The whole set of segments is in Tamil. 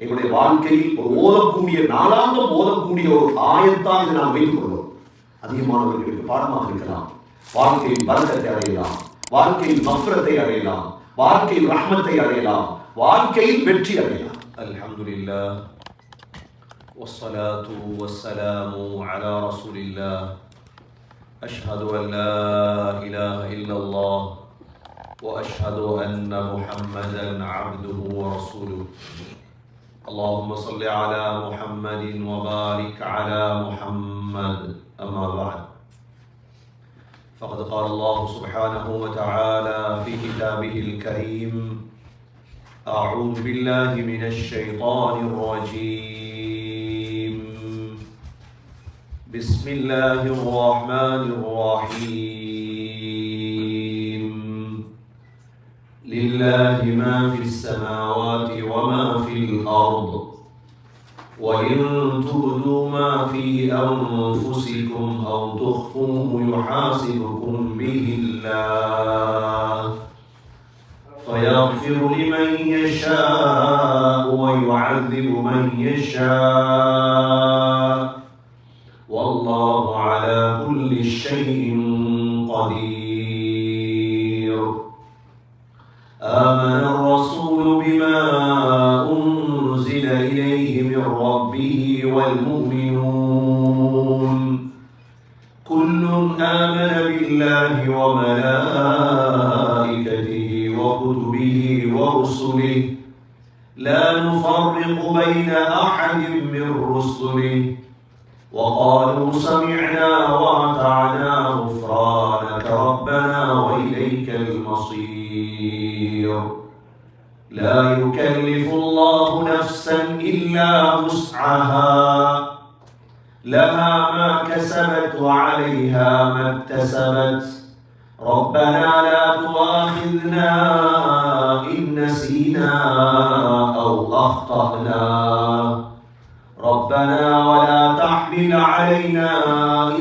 எங்களுடைய வாழ்க்கையில் ஒரு ஓதக்கூடிய நாளாந்தம் ஓதக்கூடிய ஒரு ஆயத்தான் இதை நாம் வைத்துக் கொள்வோம் அதிகமானவர்களுக்கு பாடமாக இருக்கலாம் வாழ்க்கையில் பரக்கத்தை அடையலாம் வாழ்க்கையில் மஃபரத்தை அடையலாம் வாழ்க்கையில் ரஹ்மத்தை அடையலாம் வாழ்க்கையில் வெற்றி அடையலாம் அல்ஹம்துலில்லாஹ் والصلاة والسلام على رسول الله أشهد أن لا إله إلا الله وأشهد أن محمدا عبده ورسوله اللهم صل على محمد وبارك على محمد. أما بعد. فقد قال الله سبحانه وتعالى في كتابه الكريم أعوذ بالله من الشيطان الرجيم. بسم الله الرحمن الرحيم. لله ما في السماوات وما في الأرض. وإن تبدوا ما في أنفسكم أو تخفوه يحاسبكم به الله. فيغفر لمن يشاء ويعذب من يشاء. والله على كل شيء قدير. بما أنزل إليه من ربه والمؤمنون. كل آمن بالله وملائكته وكتبه ورسله. لا نفرق بين أحد من رسله. وقالوا سمعنا وأطعنا غفرانك ربنا وإليك المصير. لا يكلف الله نفسا إلا وسعها. لها ما كسبت وعليها ما اكتسبت. ربنا لا تؤاخذنا إن نسينا أو أخطأنا. ربنا ولا تحمل علينا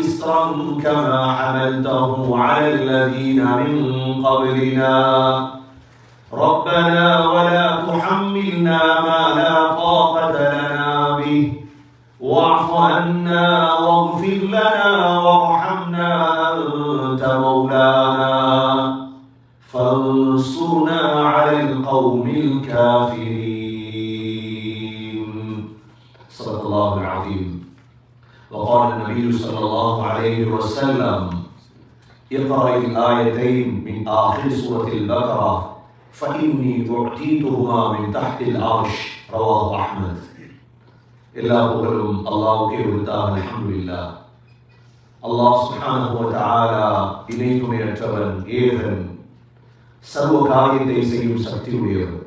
إصرا كما حملته على الذين من قبلنا. ربنا ولا تحملنا ما لا طاقة لنا به. واعف عنا واغفر لنا وارحمنا أنت مولانا. فانصرنا على القوم الكافرين. صدق الله العظيم. وقال النبي صلى الله عليه وسلم اقرأ الآيتين من آخر سورة البقرة. فإني أعطيتهما من تحت العرش رواه أحمد எல்லா புகழும் அல்லாவுக்கே உரித்தாக அல்ஹம்துலில்லாஹ் அல்லாஹ் சுப்ஹானஹு வ தஆலா இணை துணையற்றவன் ஏகன் சர்வ காரியத்தை செய்யும் சக்தி உடையவன்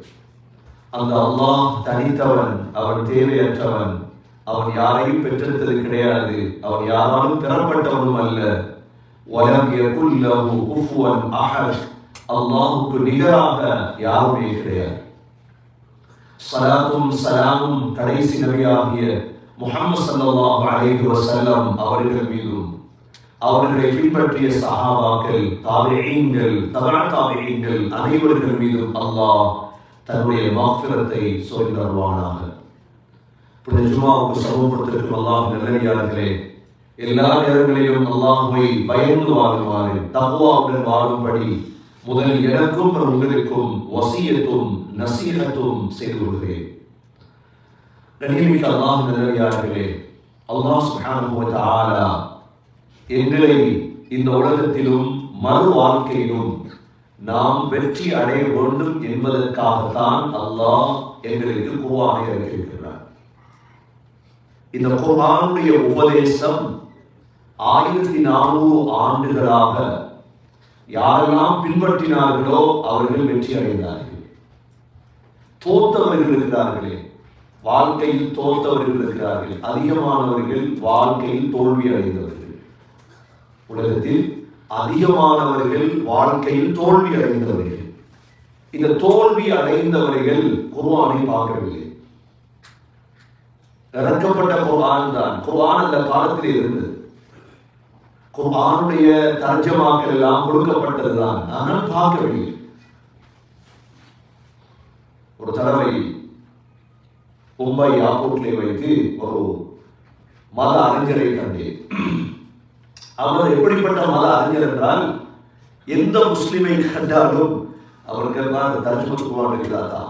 அந்த அல்லாஹ் தனித்தவன் அவன் தேவையற்றவன் அவன் யாரையும் பெற்றெடுத்தது கிடையாது அவன் யாராலும் பெறப்பட்டவனும் அல்ல வலம் யகுல் லஹு குஃபுவன் அஹத் அல்லாஹ்வுக்கு நிகராக யாருமே கிடையாது. சலாத்தும் சலாமும் கடைசி நபியாகிய முகமது ஸல்லல்லாஹு அலைஹி வஸல்லம் அவர்கள் மீதும் அவர்களை பின்பற்றிய சஹாபாக்கள் தாபிஈன்கள் தவறா தாபிஈன்கள் அனைவர்கள் மீதும் அல்லாஹ் தன்னுடைய மாஃபிரத்தை சொல்லி தருவானாக. புனித ஜுமாவுக்கு சமூகப்படுத்திருக்கும் அல்லாஹ் நல்லடியார்களே எல்லா நேரங்களிலும் அல்லாஹுவை பயந்து வாழுமாறு தப்புவாவுடன் வாழும்படி முதலில் எனக்கும் உங்களுக்கும் வசியத்தும் நசீகத்தும் செய்து கொள்கிறேன். கண்ணியமிக்க அல்லாஹ் நல்லடியார்களே அல்லாஹ் சுப்ஹானஹு வ எங்களை இந்த உலகத்திலும் மறு வாழ்க்கையிலும் நாம் வெற்றி அடைய வேண்டும் என்பதற்காகத்தான் அல்லாஹ் எங்களுக்கு குர்ஆனை இறக்கியிருக்கிறார் இந்த குர்வானுடைய உபதேசம் ஆயிரத்தி நானூறு ஆண்டுகளாக யாரெல்லாம் பின்பற்றினார்களோ அவர்கள் வெற்றி அடைந்தார்கள். தோத்தவர்கள் இருக்கிறார்களே. வாழ்க்கையில் தோத்தவர்கள் இருக்கிறார்கள். அதிகமானவர்கள் வாழ்க்கையில் தோல்வி அடைந்தவர்கள். உலகத்தில் அதிகமானவர்கள் வாழ்க்கையில் தோல்வி அடைந்தவர்கள். இந்த தோல்வி அடைந்தவர்கள் குர்வானை பார்க்கவில்லை. இறக்கப்பட்ட குர்ஆன் தான். குர்ஆன் அந்த காலத்தில் இருந்தது. குர்ஆனுடைய தர்ஜமாக்கள் எல்லாம் கொடுக்கப்பட்டதுதான். ஆனால் பார்க்கவில்லை. ஒரு தடவை மும்பை ஏர்போர்ட்ல வைத்து ஒரு மத அறிஞரை கண்டேன். அவர் எப்படிப்பட்ட மத அறிஞர் என்றால் எந்த முஸ்லிமை கண்டாலும் அவர்கள் எல்லாம் தர்ஜமத்து குரான் இருக்கிறாரா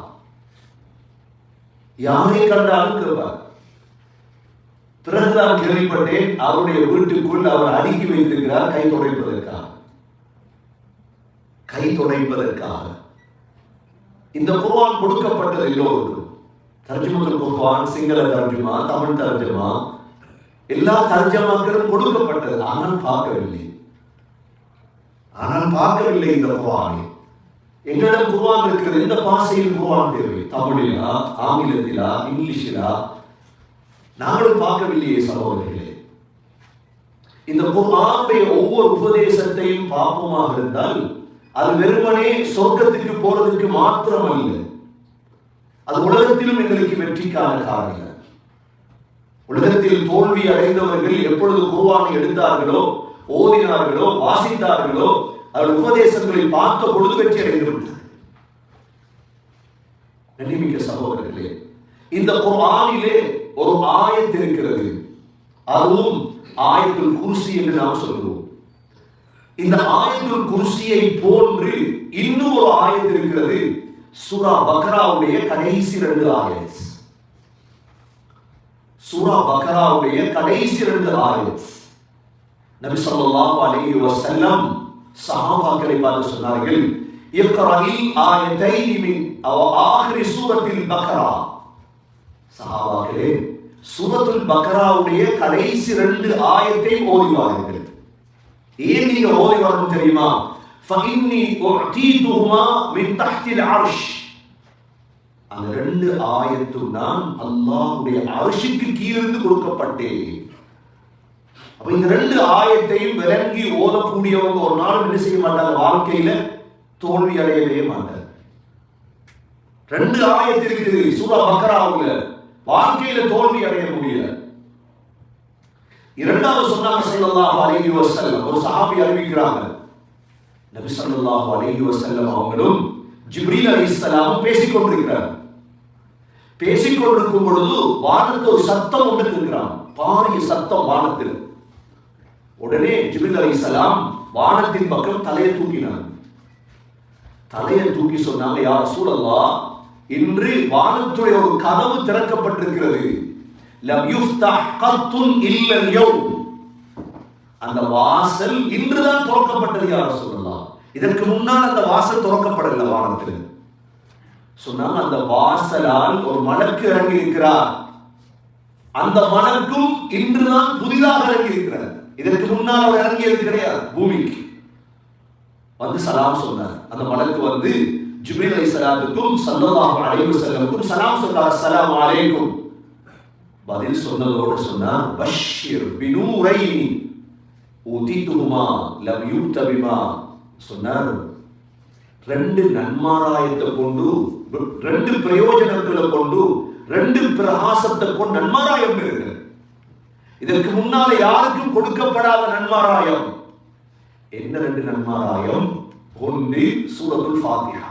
யாரை கண்டாலும் கேட்பார். பிறகுதான் கேள்விப்பட்டேன் அவருடைய வீட்டுக்குள் அவர் அடுக்கி வைத்திருக்கிறார் கை துடைப்பதற்காக. கை துடைப்பதற்காக. இந்த குர்வான் கொடுக்கப்பட்டது எல்லோருக்கும் தர்ஜுமத்துல் குர்வான் சிங்கள தர்ஜுமா தமிழ் தர்ஜுமா எல்லா தர்ஜமாக்களும் கொடுக்கப்பட்டது. ஆனால் பார்க்கவில்லை. ஆனால் பார்க்கவில்லை இந்த குர்வானை எங்களிடம் குர்வான் இருக்கிறது. எந்த பாசையில் குர்வான் தேவை. தமிழிலா ஆங்கிலத்திலா இங்கிலீஷிலா நானும் பார்க்கவில்லையே சகோதரர்களே இந்த குர்ஆனுடைய ஒவ்வொரு உபதேசத்தையும் பார்ப்போமாக இருந்தால் அது வெறுமனே சொர்க்கத்துக்கு போறதுக்கு மாத்திரம் அல்ல அது உலகத்திலும் எங்களுக்கு வெற்றிக்கான காரணம். உலகத்தில் தோல்வி அடைந்தவர்கள் எப்பொழுது குருவானை எடுத்தார்களோ ஓதினார்களோ வாசித்தார்களோ அவர் உபதேசங்களை பார்த்த பொழுது வெற்றி அடைந்து விட்டார் கண்ணிமிக்க சகோதரர்களே இந்த குர்ஆனிலே ஒரு ஆயத்து இருக்கிறது. அதுவும் ஆயத்துல் குருசி என்று நாம் சொல்கிறோம். இந்த ஆயத்துல் குருசியை போன்று இன்னும் ஒரு ஆயத்து இருக்கிறது. சூரா பக்ராவுடைய கடைசி ரெண்டு ஆயத். சூரா பக்ராவுடைய கடைசி ரெண்டு ஆயத். நபி ஸல்லல்லாஹு அலைஹி வஸல்லம் சஹாபாக்களை பார்த்து சொன்னார்கள் இக்ராஇல் ஆயத்தை மின் அவ ஆகிரி சூரத்தில் பக்ரா. சஹாபாக்களே சூரத்துல் பக்ராவுடைய கடைசி ரெண்டு ஆயத்தை ஓதி வாருங்கள் ஏன் நீங்க ஓதி வரணும் தெரியுமா فإني أعطيتهما من تحت العرش அந்த ரெண்டு ஆயத்தும் நான் அல்லாஹ்வுடைய அரிசிக்கு கீழிருந்து கொடுக்கப்பட்டேன் அப்ப இந்த ரெண்டு ஆயத்தையும் விளங்கி ஓதக்கூடியவங்க ஒரு நாள் என்ன செய்ய மாட்டாங்க வாழ்க்கையில தோல்வி அடையவே மாட்டாங்க ரெண்டு ஆயத்து இருக்குது சூரா பக்ராவுல வாழ்க்கையில தோல்வி அடைய முடியல இரண்டாவது சொன்னாங்க ஸல்லல்லாஹு அலைஹி வஸல்லம். ஒரு சாபி அறிவிக்கிறாங்க. நபி ஸல்லல்லாஹு அலைஹி வசல்லம் அவங்களும் ஜிப்ரீல் அலைஹிஸ்ஸலாம் பேசிக் கொண்டிருக்கிறார் பேசிக் கொண்டிருக்கும் பொழுது வானத்து ஒரு சத்தம் ஒன்று இருக்கிறான் பாரிய சத்தம் வானத்தில். உடனே ஜிப்ரீல் அலைஹிஸ்ஸலாம் வானத்தின் பக்கம் தலையை தூக்கினார் தலையை தூக்கி சொன்னாங்க யார் சூழல்லா இன்று வானத்துடைய ஒரு கதவு திறக்கப்பட்டிருக்கிறது. அந்த வாசல் இன்றுதான் துறக்கப்பட்டது யார் சொல்லலாம் இதற்கு முன்னால் அந்த வாசல் துறக்கப்படவில்லை வானத்தில். சொன்னால் அந்த வாசலால் ஒரு மலக்கு இறங்கி இருக்கிறார் அந்த மலக்கும் இன்றுதான் புதிதாக இறங்கி இருக்கிறார் இதற்கு முன்னால் அவர் இறங்கியது கிடையாது பூமிக்கு. வந்து சலாம் சொன்னார். அந்த மலக்கு வந்து ஜிப்ரீல் அலிசலாத்துக்கும் சல்லல்லாஹு அலைஹி வஸல்லமுக்கும் சலாம் சொன்னார் அஸ்ஸலாமு அலைக்கும். பதில் சொன்னதோடு சொன்னார் பஷ்ஷிர் பினூரைனி ஊதித்துமா லம் யூத்தபிமா சொன்னார். ரெண்டு நன்மாராயத்தை கொண்டு ரெண்டு பிரயோஜனங்களை கொண்டு ரெண்டு பிரகாசத்தை கொண்டு நன்மாராயம் இருக்கு. இதற்கு முன்னால் யாருக்கும் கொடுக்கப்படாத நன்மாராயம். என்ன ரெண்டு நன்மாராயம்? ஒன்று சூரத்துல் ஃபாத்திஹா.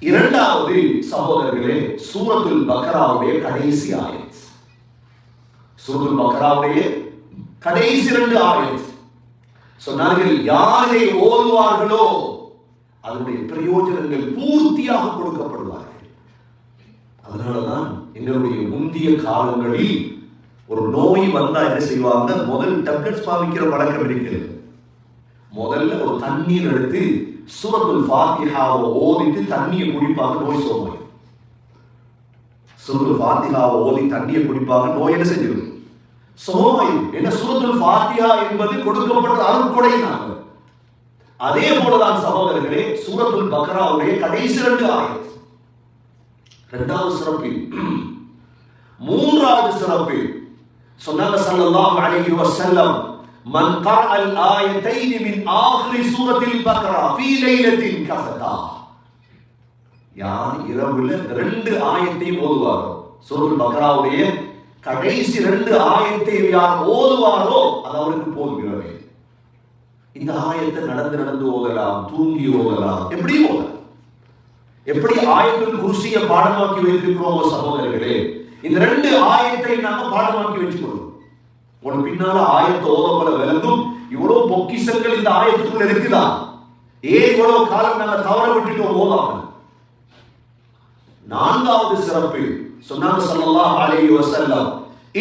இரண்டாவது சகோதரர்களே சூரத்துல் பக்ராவுடைய கடைசி ஆயத். சூரத்துல் பக்ராவுடைய கடைசி இரண்டு ஆயத். சொன்னார்கள் யாரை ஓதுவார்களோ அதனுடைய பிரயோஜனங்கள் பூர்த்தியாக கொடுக்கப்படுவார்கள். அதனாலதான் எங்களுடைய முந்தைய காலங்களில் ஒரு நோய் வந்தா என்ன செய்வாங்க? முதல் டேப்லெட்ஸ் பாவிக்கிற பழக்கம் இருக்கிறது. முதல்ல ஒரு தண்ணீர் எடுத்து சூரத்துல் ஃபாத்திஹாவை ஓதிட்டு தண்ணியை குடிப்பாங்க நோய் சோமாய் சூரத்துல் ஃபாத்திஹாவை ஓதி தண்ணியை குடிப்பாங்க நோய் என்ன செஞ்சிடும் சோமாய் என்ன? சூரத்துல் ஃபாத்திஹா என்பது கொடுக்கப்பட்ட அருட்கொடை நாங்கள் அதே போலதான் சகோதரர்களே சூரத்துல் பக்ராவுடைய கடைசி ரெண்டு ஆயத். இரண்டாவது சிறப்பில் மூன்றாவது சிறப்பில் சொன்னாங்க ஸல்லல்லாஹு அலைஹி வஸல்லம் மன் قرأ الآيتين من آخر سورة البقرة في ليلة كفتا யார் இரவுல ரெண்டு ஆயத்தையும் ஓதுவாரோ சூரத்துல் பக்ராவுடைய கடைசி ரெண்டு ஆயத்தை யார் ஓதுவாரோ அது அவருக்கு போதுகிறவே இந்த ஆயத்தை நடந்து நடந்து ஓதலாம் தூங்கி ஓதலாம் எப்படி ஓதலாம் எப்படி ஆயத்தில் குருசிய பாடமாக்கி வைத்திருக்கிறோமோ சகோதரர்களே இந்த ரெண்டு ஆயத்தை நாம பாடமாக்கி வச்சுக்கணும் உன் பின்னால ஆயத்தை ஓதப்பல விளங்கும். இவ்வளவு பொக்கிஷங்கள் இந்த ஆயத்துக்குள்ள இருக்குதா? ஏன் இவ்வளவு காலம் நாங்க தவற விட்டுட்டோம் ஓதாமல்? நான்காவது சிறப்பு சொன்னாங்க சொல்லலாம் அலைஹி வசல்லம்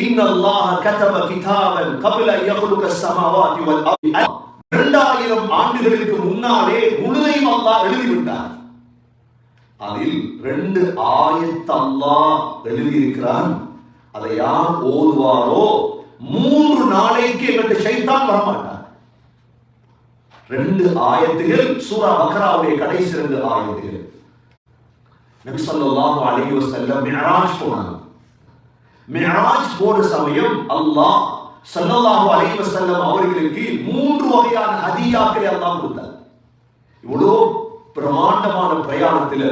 إن الله كتب كتابا قبل أن ஆண்டுகளுக்கு முன்னாலே முழுதையும் அல்லாஹ் எழுதிவிட்டார். அதில் ரெண்டு ஆயத்தல்லா எழுதியிருக்கிறான். அதை யார் ஓதுவாரோ மூன்று நாளைக்கு எங்களுக்கு சைத்தான் வரமாட்டார். ரெண்டு ஆயத்துகள் சூரா பக்ராவுடைய கடைசி ரெண்டு ஆயத்துகள். நபி ஸல்லல்லாஹு அலைஹி வஸல்லம் மிஅராஜ் போனாங்க. மிஅராஜ் போற சமயம் அல்லாஹ் ஸல்லல்லாஹு அலைஹி வஸல்லம் அவர்களுக்கு மூன்று வகையான ஹதியாக்களை அல்லாஹ் கொடுத்தார். இவ்வளோ பிரமாண்டமான பிரயாணத்தில்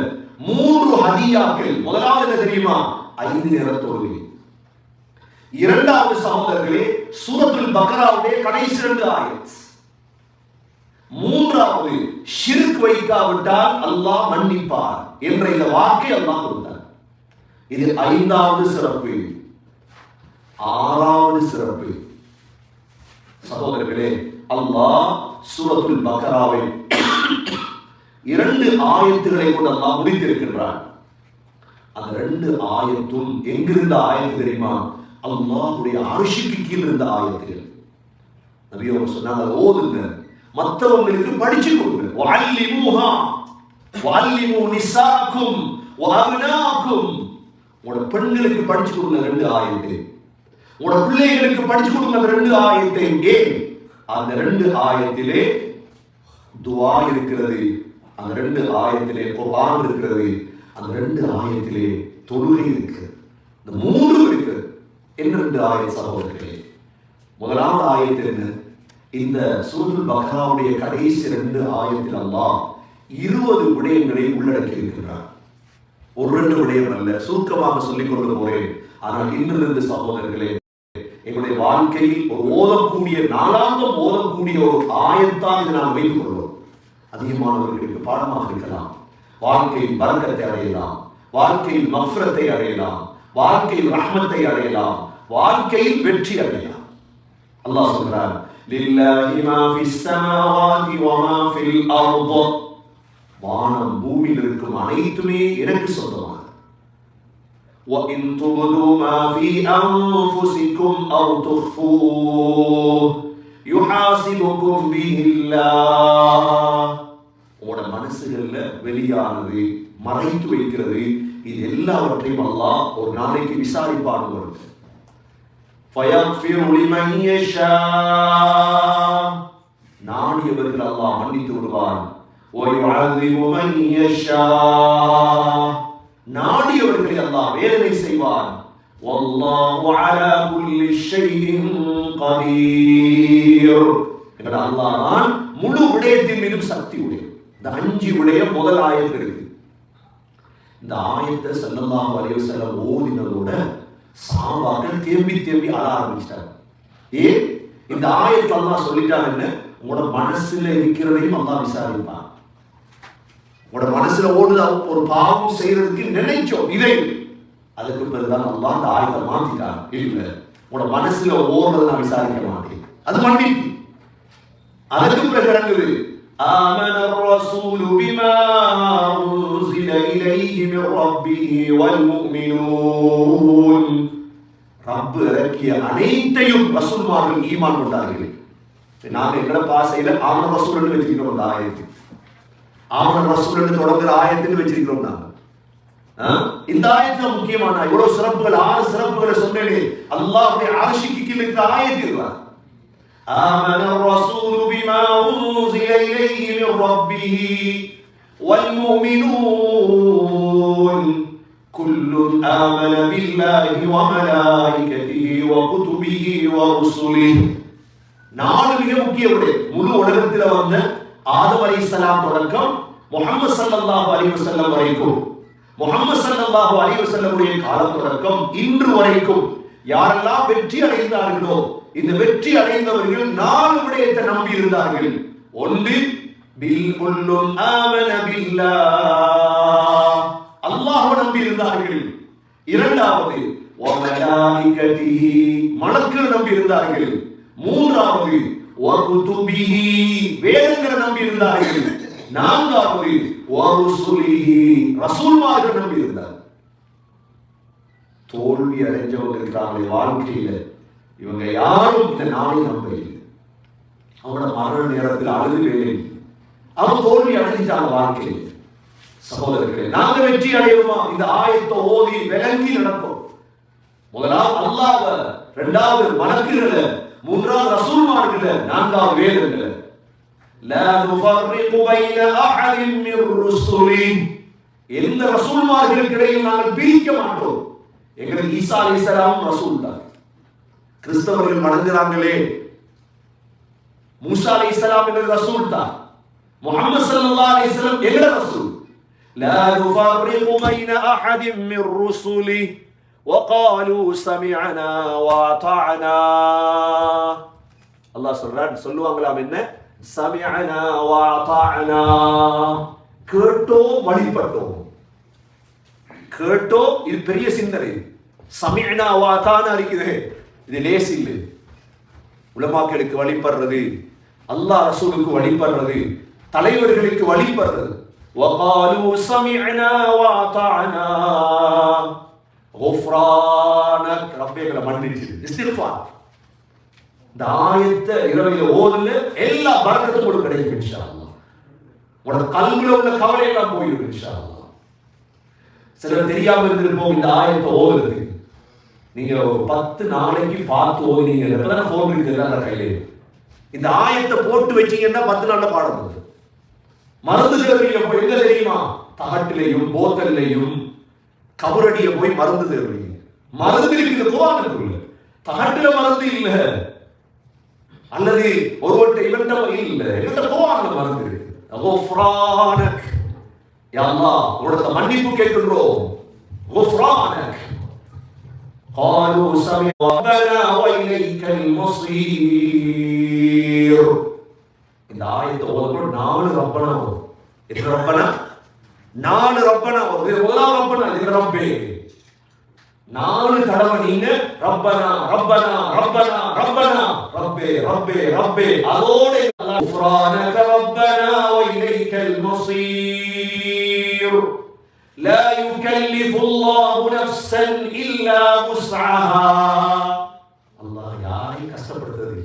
மூன்று ஹதியாக்கள். முதலாவது என்ன தெரியுமா? ஐந்து நேர தொழுகை இரண்டாவது சகோதரர்களே சூரத்துல் பக்ராவுடைய கடைசி ரெண்டு ஆயத். மூன்றாவது ஷிர்க் வைக்காவிட்டால் அல்லாஹ் மன்னிப்பார் என்ற இந்த வாக்கை அல்லாஹ் கொடுத்தார். இது ஐந்தாவது சிறப்பு. ஆறாவது சிறப்பு. சகோதரர்களே அல்லாஹ் சூரத்துல் பக்ராவை இரண்டு ஆயத்துகளை கொண்டு அல்லாஹ் முடித்திருக்கின்றான். அந்த ரெண்டு ஆயத்தும் எங்கிருந்த ஆயத்து தெரியுமா? அல்லாஹுடைய அரிசிக்கு கீழ் இருந்த ஆயத்துகள். நபி அவங்க சொன்னாங்க அதை ஓதுங்க. மற்றவங்களுக்கு படிச்சு கொடுங்க. வஅல்லிமூஹா வஅல்லிமூ நிசாக்கும். வாவினாக்கும் உங்களோட பெண்களுக்கு படிச்சு கொடுங்க ரெண்டு ஆயத்து. உங்களோட பிள்ளைகளுக்கு படிச்சு கொடுங்க அந்த ரெண்டு ஆயத்தை ஏன் அந்த ரெண்டு ஆயத்திலே துவா இருக்கிறது. அந்த ரெண்டு ஆயத்திலே குர்ஆன் இருக்கிறது. அந்த ரெண்டு ஆயத்திலே தொழுகை இருக்கிறது. இந்த மூன்று இருக்கிறது என்ன ரெண்டு சகோதரர்களே முதலாவது ஆயத்து என்ன? இந்த சூரத்துல் பக்ராவுடைய கடைசி ரெண்டு ஆயத்தில் அல்லாம் இருபது விடயங்களை உள்ளடக்கி இருக்கின்றார் ஒரு ரெண்டு விடயம் அல்ல சுருக்கமாக சொல்லிக் கொண்டு போறேன். ஆனால் இன்றிலிருந்து சகோதரர்களே எங்களுடைய வாழ்க்கையில் ஒரு ஓதக்கூடிய நாளாந்தம் ஓதக்கூடிய ஒரு ஆயத்தான் இதை நாம் வைத்துக் கொள்வோம் அதிகமானவர்களுக்கு பாடமாக இருக்கலாம். வாழ்க்கையில் பரக்கத்தை அடையலாம். வாழ்க்கையில் மஃப்ரத்தை அடையலாம். வாழ்க்கையில் ரஹ்மத்தை அடையலாம். வாழ்க்கையில் வெற்றி அடையலாம். அல்லாஹ் சொல்றார் லில்லாஹி மா ஃபிஸ் சமாவாதி வ மா ஃபில் வானம் பூமியில் இருக்கும் அனைத்துமே எனக்கு சொந்தமானது. وَإِن تُبْدُوا مَا فِي أَنفُسِكُمْ أَوْ تُخْفُوهُ يُحَاسِبُكُم بِهِ اللَّهُ உங்களோட மனசுகளில் வெளியானது மறைத்து வைக்கிறது இது எல்லாவற்றையும் அல்லாஹ் ஒரு நாளைக்கு விசாரிப்பான் உங்களுக்கு فَيَغْفِرُ لِمَن يَشَاءُ நாடியவர்கள் அல்லாஹ் மன்னித்து விடுவான் وَيُعَذِّبُ مَن يَشَاءُ நாடியவர்களை அல்லாஹ் வேதனை செய்வான் والله على كل شيء قدير என்ற அல்லாஹ் தான் முழு விடயத்தின் மீதும் சக்தி உடையவர் இந்த அஞ்சு விடயம் முதல் ஆயத்தில் இருக்கு இந்த ஆயத்தை செல்லமாக வரைய செல்ல ஓதினதோட சாபாக்கள் தேம்பி தேம்பி அழ ஆரம்பிச்சிட்டாங்க. ஏன் இந்த ஆயத்தை அம்மா சொல்லிட்டாங்கன்னு உங்களோட மனசுல இருக்கிறதையும் அல்லாஹ் விசாரிப்பான். உங்களோட மனசுல ஓடுதா ஒரு பாவம் செய்யறதுக்கு நினைச்சோம் இதை. அதுக்கு பிறகுதான் அம்மா அந்த ஆயத்தை மாத்திட்டாங்க இல்ல உங்களோட மனசுல ஓடுறதை நான் விசாரிக்க மாட்டேன். அது மன்னிப்பு. அதுக்கு பிறகு இறங்குது آمن الرسول بما أنزل إليه من ربه والمؤمنون ரப்பு இறக்கிய அனைத்தையும் ரசூல்மார்கள் ஈமான் கொண்டார்கள் நாங்க எங்கட பாசையில ஆமன ரசூல் வச்சிருக்கிறோம் அந்த ஆயத்து ஆமன ரசூல் தொடங்குற ஆயத்துன்னு வச்சிருக்கிறோம் நாங்க ஆ? இந்த ஆயத்துல முக்கியமான இவ்வளவு சிறப்புகள் ஆறு சிறப்புகளை சொன்னேனே அல்லாஹ்வுடைய அரசிக்கு கீழே இருக்கிற ஆயத்து இருக்கிறார் آمن الرسول بما أنزل إليه من ربه والمؤمنون كل آمن بالله وملائكته وكتبه ورسله நாலு மிக முக்கிய விடயம் முழு உலகத்தில் வந்த ஆதம் அலைஹிஸ்ஸலாம் தொடக்கம் முஹம்மது ஸல்லல்லாஹு அலைஹி வஸல்லம் வரைக்கும் முஹம்மது ஸல்லல்லாஹு அலைஹி வஸல்லமுடைய காலம் தொடக்கம் இன்று வரைக்கும் யாரெல்லாம் வெற்றி அடைந்தார்களோ இந்த வெற்றி அடைந்தவர்கள் நாலு விடயத்தை நம்பி இருந்தார்கள் ஒன்று பில் குல்லும் ஆமன பில்லாஹ். அல்லாஹ்வை நம்பி இருந்தார்கள் இரண்டாவது வமலாயிகதிஹி மலக்குகள் நம்பி இருந்தார்கள் மூன்றாவது வகுதுபிஹி. வேதங்களை நம்பி இருந்தார்கள் நான்காவது வருசுலிஹி. ரசூல்மார்கள் நம்பி இருந்தார் தோல்வி அடைஞ்சவங்க இருக்கிறாங்களே வாழ்க்கையில. இவங்க யாரும் இந்த நாளை நம்ப இல்லை அவனோட மரண நேரத்தில் அழுது வேலை அவன் தோல்வி அடைஞ்சிட்டாங்க வாழ்க்கையில் சகோதரர்களே நாங்க வெற்றி அடைவோமா இந்த ஆயத்தை ஓதி விளங்கி நடப்போம் முதலாவது அல்லாஹ்வ இரண்டாவது மலக்குகள மூன்றாவது ரசூல்மார்கள நான்காவது வேதங்கள لا نفرق بين أحد من رسله எந்த ரசூல்மார்களுக்கு இடையில் நாங்கள் பிரிக்க மாட்டோம் எங்களுக்கு ஈசா அலைஹிஸ்ஸலாம் ரசூல் தான் கிறிஸ்தவர்கள் வணங்குறாங்களே மூசா அலைஹிஸ்ஸலாம் என்ற ரசூல் தான் முஹம்மது ஸல்லல்லாஹு அலைஹி வஸல்லம் என்ற ரசூல் لا نفرق بين أحد من رسله وقالوا سمعنا وأطعنا அல்லாஹ் சொல்றான் சொல்லுவாங்களாம் என்ன சமிஅனா வஅதஅனா கேட்டோம் வழிபட்டோம் கேட்டோம் இது பெரிய சிந்தனை சமிஅனா வஅதானா இருக்குது இது லேஸ் இல்லை உலமாக்களுக்கு வழிபடுறது அல்லாஹ் ரசூலுக்கு வழிபடுறது தலைவர்களுக்கு வழிபடுறது وقالوا سمعنا وأطعنا غفرانك ربي எங்களை மன்னிச்சு இஸ்திக்ஃபார் இந்த ஆயத்தை இரவையில ஓதுல எல்லா பரக்கத்தும் உங்களுக்கு கிடைக்கும் இன்ஷா அல்லாஹ் உங்களோட கல்வில உள்ள கவலை எல்லாம் போயிடும் இன்ஷா அல்லாஹ் சிலர் தெரியாம இருந்திருப்போம் இந்த ஆயத்தை ஓதுறது நீங்க பத்து நாளைக்கு பார்த்து ஓதுனீங்க. எப்பதானே போன் இருக்குது எல்லாம் இந்த ஆயத்தை போட்டு வச்சீங்கன்னா பத்து நாள்ல பாடம் போகுது மருந்து தேவையில எங்க தெரியுமா? தகட்டிலையும் போத்தல்லையும் கபரடியில போய் மருந்து தேவைங்க மருந்து இருக்குது குரானுக்குள்ள தகட்டுல மருந்து இல்ல. அல்லது ஒருவர்கிட்ட இவன்ட இல்ல. இவன்ட குரான்ல மருந்து இருக்கு. குஃப்ரானக். யா உன்னோட மன்னிப்பு கேட்கின்றோம். قالوا سمعنا ربنا وإليك المصير இந்த ஆயத்தை ஓதும்போது நாலு ரப்பனா வரும் எத்தனை ரப்பனா நாலு ரப்பனா வரும் இது முதலாம் ரப்பனா இது ரப்பே நாலு தடவை நீங்க ரப்பனா ரப்பனா ரப்பனா ரப்பனா ரப்பே ரப்பே ரப்பே அதோட غفرانك அல்லாஹ் யாரையும் கஷ்டப்படுத்துறது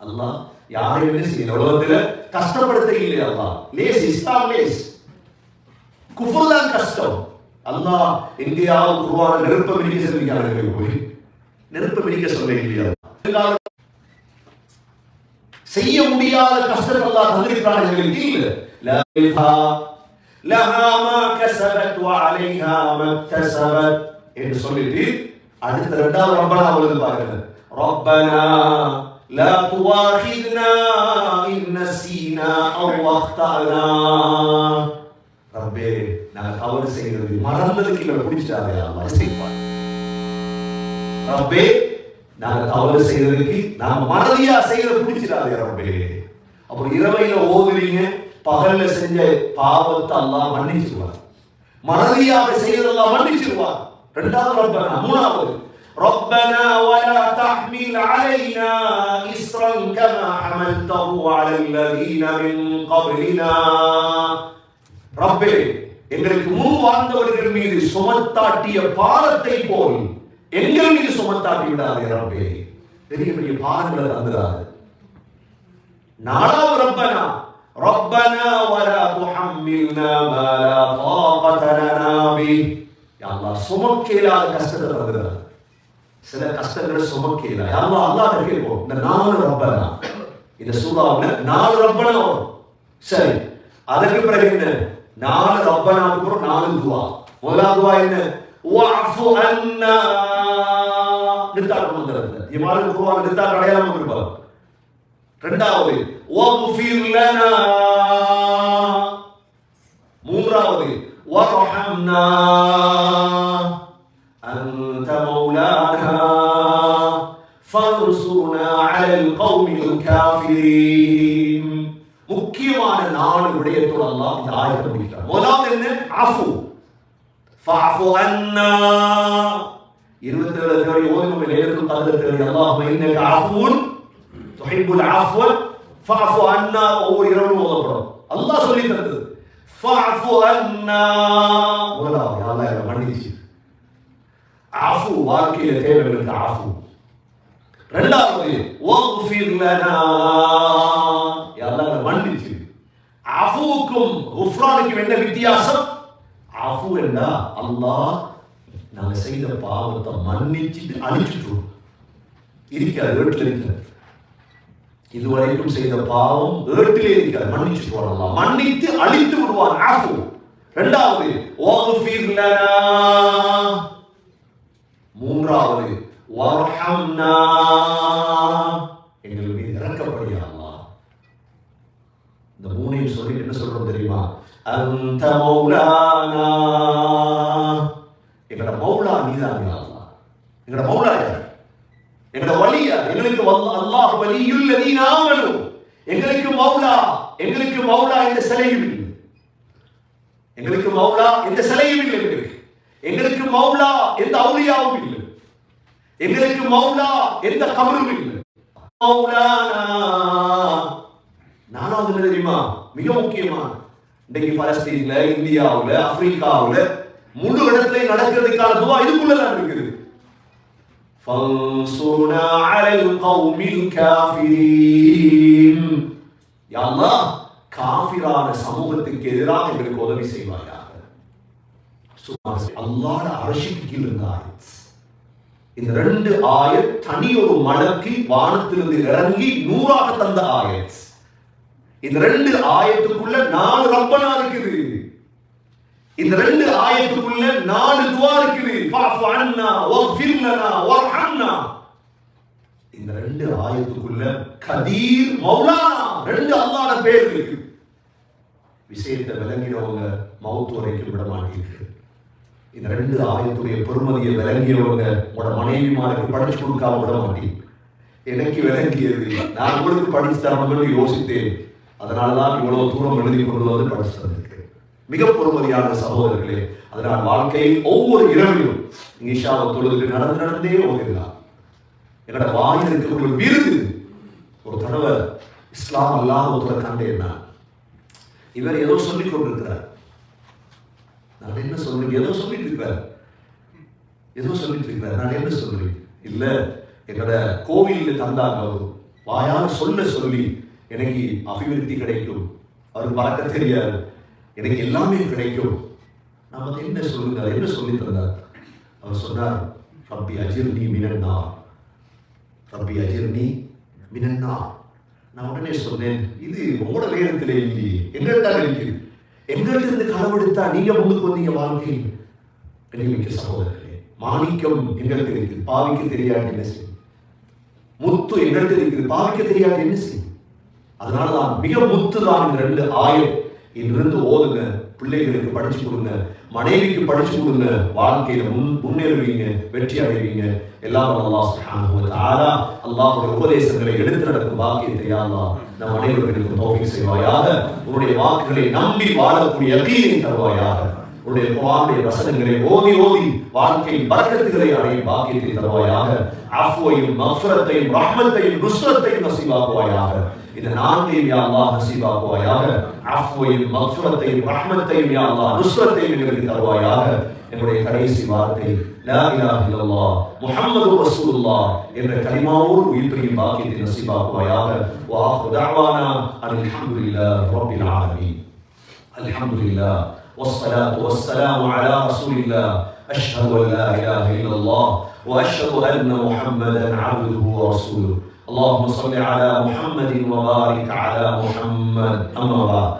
அல்லாஹ் யாரையுமே செய்யல? உலகத்துல கஷ்டப்படுத்த இல்லையா அல்லாஹ். லேஸ் இஸ்லாம் லேஸ். குஃபர் தான் கஷ்டம். அல்லாஹ் இந்தியா குருவான நெருப்ப மிதிக்க சொல்லிக்கிறார்கள் போய்? நெருப்ப மிதிக்க சொல்ல இல்லையா? செய்ய முடியாத கஷ்டம் அல்லாஹ் தந்திருக்கிறார்கள் எங்களுக்கு இல்ல லஹா லஹா மா கஸபத் வ அலைஹா என்று சொல்லிட்டு அடுத்த இரண்டாவது ரப்பனா வருது பாருங்க ரப்பனா لا تواخذنا إن نسينا أو أخطأنا ரப்பே நாங்க தவறு செய்கிறது மறந்ததுக்கு இவரை பிடிச்சிட்டாரே அல்லாஹ் இஸ்திக்பார் ரப்பே நாங்க தவறு செய்யறதுக்கு நாங்க மறதியா செய்யறது பிடிச்சிடாதே ரப்பே அப்புறம் இரவையில ஓதுவீங்க பகல்ல செஞ்ச பாவத்தை அல்லாஹ் மன்னிச்சிருவார் மறதியாக செய்யறதெல்லாம் மன்னிச்சிருவார் ரெண்டாவது ரப்பனா மூணாவது ربنا ولا تحمل علينا إسرا كما حملته على الذين من قبلنا ரப்பே எங்களுக்கு முன் வாழ்ந்தவர்கள் மீது சுமத்தாட்டிய பாரத்தை போல் எங்கள் மீது சுமத்தாட்டி விடாதே ரப்பே பெரிய பெரிய பாரங்களை தந்துடாது நாலாவது ரப்பனா ربنا ولا تحملنا ما لا சுமக்க இல்லாத கஷ்டத்தை தந்துடாது சில கஷ்டங்களை சுமக்க இயலா யா அல்லாத கேட்போம். இந்த நாலு ரப்பனா? இந்த சூறாவுல நாலு ரப்பனா வரும். சரி. அதற்கு பிறகு என்ன? நாலு ரப்பனாக்கு அப்புறம் நாலு துவா. முதலாவது துவா என்ன? வஅஃபு அன்னா. நிறுத்தாட்டம் வந்துடுறது இவ்வாறு குருவான் நிறுத்தாட்டம் அடையாளம் இருப்பார் ரெண்டாவது மூன்றாவது வர்ஹம்னா அன்த மௌலானா ஃபன்சுர்னா அலல் கௌமில் காஃபிரீன் முக்கியமான நாலு விடயத்தோடு அல்லாஹ் இந்த ஆயத்தை முடிக்கிறார் முதலாவது என்ன அஃபு ஃபஅஃபு அன்னா இருபத்தி ஏழு தேடி ஓதும் லேலத்துல் கத்ர் தேடி அல்லாஹ் இன்னக அஃபூன் துஹிப்புல் அஃவ ஃபஅஃபு அன்னா ஒவ்வொரு இரவும் ஓதப்படும் அல்லாஹ் சொல்லி தந்தது ஃபஅஃபு அன்னா முதலாவது அல்லாஹ் என்னை மன்னிச்சு அஃபு வாழ்க்கையில தேவைகளுக்கு அஃபு ரெண்டாவது வஃபிர் லனா. அல்லாஹ் என்னை மன்னிச்சு அஃபுவுக்கும் குஃப்ரானுக்கும் என்ன வித்தியாசம்? அஃபு என்றா அல்லாஹ் நாங்க செய்த பாவத்தை மன்னிச்சு அழிச்சிட்டோம் இருக்காது வீட்டில் இருக்கிறது இதுவரைக்கும் செய்த பாவம் ஏட்டிலே இருக்கிறது. மன்னிச்சுட்டு போடலாம் மன்னித்து அழித்து விடுவார் ஆஃபு. ரெண்டாவது வஃபிர் லனா. மூன்றாவது வர்ஹம்னா. எங்கள் மீது இறக்கப்படியாமா இந்த மூணையும் சொல்லி என்ன சொல்றோம் தெரியுமா? அந்த மௌலானா. எங்களோட மௌலா நீதான் எங்களோட மௌலா யார்? எங்கட வழி எங்களுக்கு அல்லாஹ் வலியுல் லதீன ஆமனு. எங்களுக்கு மௌலா எங்களுக்கு மௌலா இந்த சிலையும் இல்லை. எங்களுக்கு மௌலா எந்த சிலையும் இல்லை எங்களுக்கு. எங்களுக்கு மௌலா எந்த அவுளியாவும் இல்லை. எங்களுக்கு மௌலா எந்த கபரும் இல்லை. மௌலானா. நாலாவது என்ன தெரியுமா? மிக முக்கியமான. இன்றைக்கு பலஸ்தீன்ல இந்தியாவுல ஆப்பிரிக்காவுல முழு இடத்துல நடக்கிறதுக்கான துவா இதுக்குள்ளதான் இருக்குது فانصرنا على القوم الكافرين يا الله காபிரான சமூகத்துக்கு எதிராக எங்களுக்கு உதவி செய்வாயாக அல்லாட அரசுக்கு கீழ் இருந்த ஆயத் இந்த ரெண்டு ஆயத் தனி ஒரு மலக்கு வானத்திலிருந்து இறங்கி நூறாக தந்த ஆயத் இந்த ரெண்டு ஆயத்துக்குள்ள நாலு ரப்பனா இருக்குது இந்த ரெண்டு ஆயத்துக்குள்ள நாலு துவா இருக்குது. ஃபஅஃபு அன்னா வஃபிர் லனா வர்ஹம்னா இந்த ரெண்டு ஆயத்துக்குள்ள கதீர் மௌலானா ரெண்டு அல்லாஹ்ட பேர் இருக்கு விஷயத்தை விளங்கினவங்க மவுத் வரைக்கும் விட மாட்டீர்கள். இந்த ரெண்டு ஆயத்துடைய பெருமதியை விளங்கியவங்க உங்களோட மனைவிமாருக்கு படிச்சு கொடுக்காம விட மாட்டீங்க எனக்கு விளங்கியது நான் உங்களுக்கு படிச்சு தரணும்னு யோசித்தேன். அதனாலதான் இவ்வளவு தூரம் எழுதி கொண்டு வந்து படிச்சு தந்திருக்கேன் மிக பொறுமதியான சகோதரர்களே அதனால் வாழ்க்கையில் ஒவ்வொரு இரவிலும் ஈஷாவை தொழுது நடந்து நடந்தே ஓடுகிறார் என்னோட வாயில் இருக்கக்கூடிய விருது. ஒரு தடவை இஸ்லாம் அல்லாத ஒருத்தர் கண்டேன்னா இவர் ஏதோ சொல்லிக் கொண்டிருக்கிறார். நான் என்ன சொல்றேன் ஏதோ சொல்லிட்டு இருக்கிறார் ஏதோ சொல்லிட்டு இருக்கிறார் நான் என்ன சொல்றேன் இல்ல என்னோட கோவிலில் தந்தாங்க அவர். வாயால சொல்ல சொல்லி எனக்கு அபிவிருத்தி கிடைக்கும். அவருக்கு பறக்க தெரியாது. எனக்கு எல்லாமே கிடைக்கும். நான் வந்து என்ன சொல்லுங்க என்ன சொல்லி தந்தார்? அவர் சொன்னார் ரப்பி அஜிர்னி மினன்னா. ரப்பி அஜிர்னி மினன்னா. நான் உடனே சொன்னேன் இது உங்களோட நேரத்தில் இல்லையே. எங்கள்கிட்ட இருக்குது எங்கள்கிட்ட இருந்து களவெடுத்தா நீங்க முன்னுக்கு வந்தீங்க வாழ்க்கை கண்ணியமிக்க சகோதரர்களே மாணிக்கம் எங்களுக்கு இருக்குது பாவிக்க தெரியாது என்ன செய்யும்? முத்து எங்களுக்கு இருக்குது பாவிக்க தெரியாது என்ன செய்யும்? அதனாலதான் மிக முத்து தான் ரெண்டு ஆயம் இன்றிருந்து ஓதுங்க. பிள்ளைகளுக்கு படிச்சு கொடுங்க. மனைவிக்கு படிச்சு கொடுங்க. வாழ்க்கையில முன் முன்னேறுவீங்க. வெற்றி அடைவீங்க. எல்லாரும் அல்லா சுப்ஹானஹு வ தஆலா உபதேசங்களை எடுத்து நடக்கும் பாக்கியத்தை அல்லா நம் அனைவர்களுக்கு தௌஃபீக் செய்வாயாக. உன்னுடைய வாக்குகளை நம்பி வாழக்கூடிய யகீனை தருவாயாக. உன்னுடைய குர்ஆனுடைய வசனங்களை ஓதி ஓதி வாழ்க்கையில் பரக்கத்துகளை அடையும் பாக்கியத்தை தருவாயாக அஃப்வையும் மஃபரத்தையும் ரஹ்மத்தையும் நுஸ்ரத்தையும் நசீபாக்குவாயாக இந்த நான்கையும் யா அல்லாஹ் நசீபாக்குவாயாக அஃப்வையும் மஃபரத்தையும் ரஹ்மத்தையும் யா அல்லாஹ் நுஸ்ரத்தையும் எங்களுக்கு தருவாயாக என்னுடைய கடைசி வார்த்தை லா இலாஹ இல்லல்லாஹ் முஹம்மது ரசூலுல்லாஹ் என்ற கலிமாவோடு உயிர் பிரியும் பாக்கியத்தை நசீபாக்குவாயாக வா ஆஃபு தஅவானா அல்ஹம்துலில்லாஹி ரப்பில் ஆலமீன் அல்ஹம்துலில்லாஹ் والصلاة والسلام على رسول الله أشهد أن لا إله إلا الله وأشهد أن محمدا عبده ورسوله. اللهم صل على محمد وبارك على محمد. أما بعد.